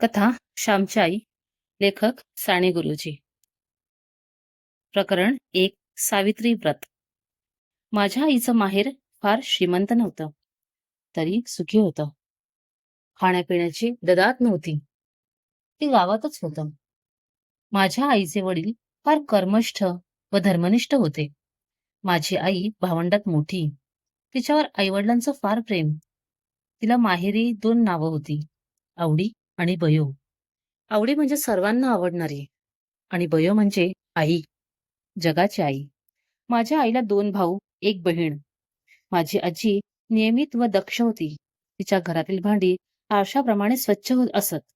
कथा श्यामची आई लेखक साने गुरुजी. प्रकरण एक सावित्री व्रत. माझ्या आईचं माहेर फार श्रीमंत नव्हतं. तरी सुखी होतं. खाण्यापिण्याची ददात नव्हती. ती गावातच होतं. माझ्या आईचे वडील फार कर्मष्ठ व धर्मनिष्ठ होते. माझी आई भावंडात मोठी. तिच्यावर आईवडिलांचं फार प्रेम. तिला माहेरी दोन नावं होती. आवडी आणि बयो. आवडी म्हणजे सर्वांना आवडणारी. आणि बयो म्हणजे आई. जगाची आई. माझ्या आईला दोन भाऊ एक बहीण. माझी आजी नियमित व दक्ष होती. तिच्या घरातील भांडी आरशाप्रमाणे स्वच्छ होत असत.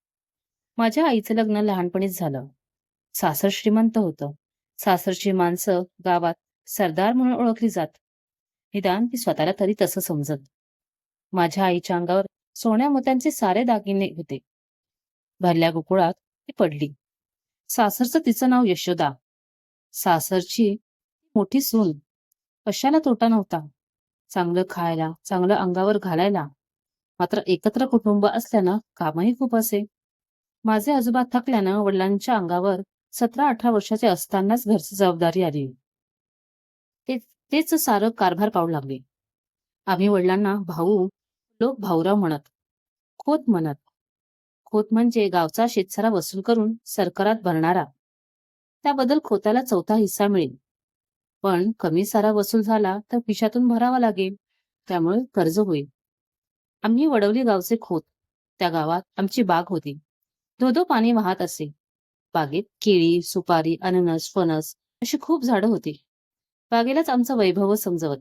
माझ्या आईचं लग्न लहानपणीच झालं. सासर श्रीमंत होतं. सासरची माणसं गावात सरदार म्हणून ओळखली जात. निदान ती स्वतःला तरी तसं समजत. माझ्या आईच्या अंगावर सोन्या मोत्यांचे सारे दागिने होते. भरल्या गोकुळात ती पडली. सासरचं तिचं नाव यशोदा. सासरची मोठी सून. कशाला तोटा नव्हता? चांगलं खायला चांगलं अंगावर घालायला. मात्र एकत्र कुटुंब असल्यानं कामही खूप असे. माझे आजोबा थकल्यानं वडिलांच्या अंगावर सतरा अठरा वर्षाचे असतानाच घरची जबाबदारी आली. ते तेच सारं कारभार पाहू लागले. आम्ही वडिलांना भाऊ लोक भाऊराव म्हणत खोत म्हणत खोत म्हणजे गावचा शेतसारा वसूल करून सरकारात भरणारा. त्याबद्दल खोताला चौथा हिस्सा मिळेल. पण कमी सारा वसूल झाला तर खिशातून भरावा लागेल त्यामुळे कर्ज होईल. आम्ही वडवली गावचे खोत. त्या गावात आमची बाग होती. धोधो पाणी वाहत असे. बागेत केळी सुपारी अननस फणस अशी खूप झाडं होती. बागेलाच आमचं वैभव समजवत.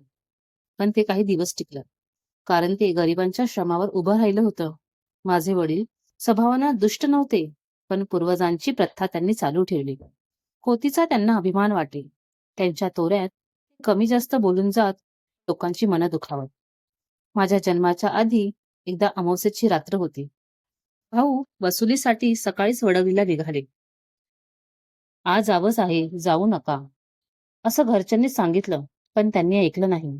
पण ते काही दिवस टिकलं. कारण ते गरिबांच्या श्रमावर उभं राहिलं होतं. माझे वडील स्वभावानं दुष्ट नव्हते पण पूर्वजांची प्रथा त्यांनी चालू ठेवली. होतीचा त्यांना अभिमान वाटे. त्यांच्या तोऱ्यात कमी जास्त बोलून जात लोकांची मनं दुखावत. माझ्या जन्माच्या आधी एकदा अमावस्याची रात्र होती. भाऊ वसुलीसाठी सकाळीच वडवलीला निघाले. आज आवस आहे जाऊ नका. असं घरच्यांनी सांगितलं पण त्यांनी ऐकलं नाही.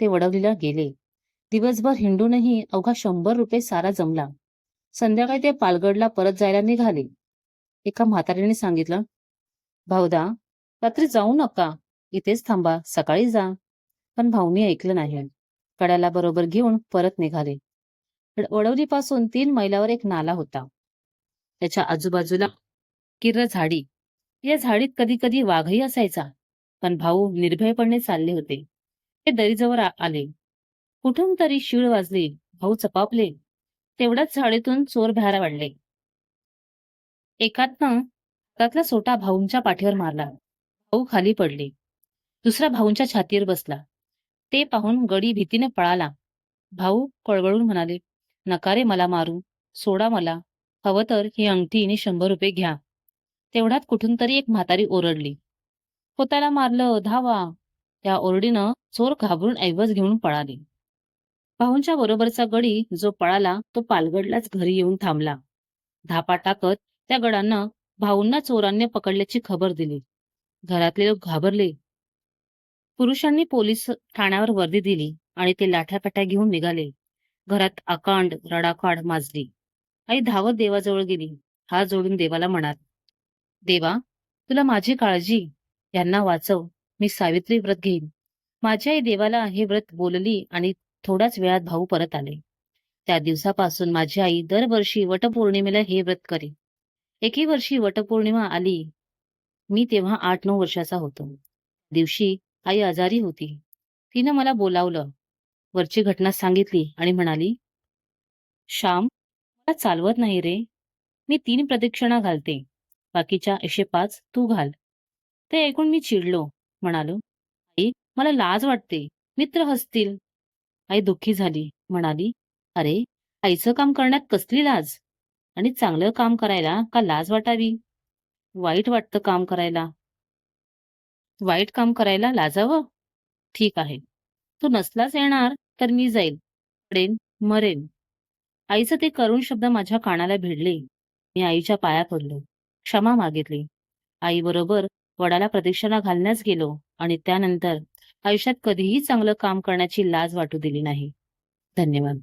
ते वडवलीला गेले. दिवसभर हिंडूनही अवघा शंभर रुपये सारा जमला. संध्याकाळी ते पालगडला परत जायला निघाले. एका म्हातारीने सांगितलं भाऊदा रात्री जाऊ नका. इथेच थांबा. सकाळी जा. पण भाऊनी ऐकलं नाही. कड्याला बरोबर घेऊन परत निघाले. वडवलीपासून तीन मैलावर एक नाला होता. त्याच्या आजूबाजूला किर्र झाडी. या झाडीत कधी कधी वाघही असायचा. पण भाऊ निर्भयपणे चालले होते. ते दरीजवळ आले. कुठून तरी शिळ वाजली. भाऊ चपापले. तेवढ्याच झाडीतून चोर बाहेर वाढले. एकातनं हातातला सोटा भाऊंच्या पाठीवर मारला. भाऊ खाली पडले. दुसरा भाऊंच्या छातीवर बसला. ते पाहून गडी भीतीने पळाला. भाऊ कळवळून म्हणाले नकारे मला मारू. सोडा मला. हवं तर ही अंगठी शंभर रुपये घ्या. तेवढ्यात कुठून तरी एक म्हातारी ओरडली. पोताला मारलं धावा. त्या ओरडीनं चोर घाबरून ऐवज घेऊन पळाली. भाऊंच्या बरोबरचा गडी जो पळाला तो पालगडलाच घरी येऊन थांबला. धापा टाकत त्या गडांना भाऊंना चोरांनी पकडल्याची खबर दिली. घरातले लोक घाबरले. पुरुषांनी पोलीस ठाण्यावर वर्दी दिली आणि ते लाठ्याकाठ्या घेऊन निघाले. घरात आकांड रडाकाड माजली. आई धावत देवाजवळ गेली. हात जोडून देवाला म्हणात देवा तुला माझी काळजी. यांना वाचव. मी सावित्री व्रत घेईन. माझी आई देवाला हे व्रत बोलली आणि थोड्याच वेळात भाऊ परत आले. त्या दिवसापासून माझी आई दरवर्षी वटपौर्णिमेला हे व्रत करे एके वर्षी वटपौर्णिमा आली. मी तेव्हा आठ नऊ वर्षाचा होतो. दिवशी आई आजारी होती. तिनं मला बोलावलं. वरची घटना सांगितली आणि म्हणाली श्याम मला चालवत नाही रे. मी तीन प्रदक्षिणा घालते. बाकीच्या एकशे पाच तू घाल. ते ऐकून मी चिडलो म्हणालो. आई मला लाज वाटते. मित्र हसतील. आई दुःखी झाली. म्हणाली अरे आईचं काम करण्यात कसली लाज? आणि चांगलं काम करायला का लाज वाटावी? वाईट वाटतं काम करायला. वाईट काम करायला लाजावं? ठीक आहे. तू नसलाच येणार तर मी जाईल. पडेन मरेन. आईचं ते करुण शब्द माझ्या कानाला भिडले. मी आईच्या पाया पडलो. क्षमा मागितली. आईबरोबर वडाला प्रदक्षिणा घालण्यास गेलो आणि त्यानंतर आयुष्यात कधीही चांगलं काम करण्याची लाज वाटू दिली नाही. धन्यवाद.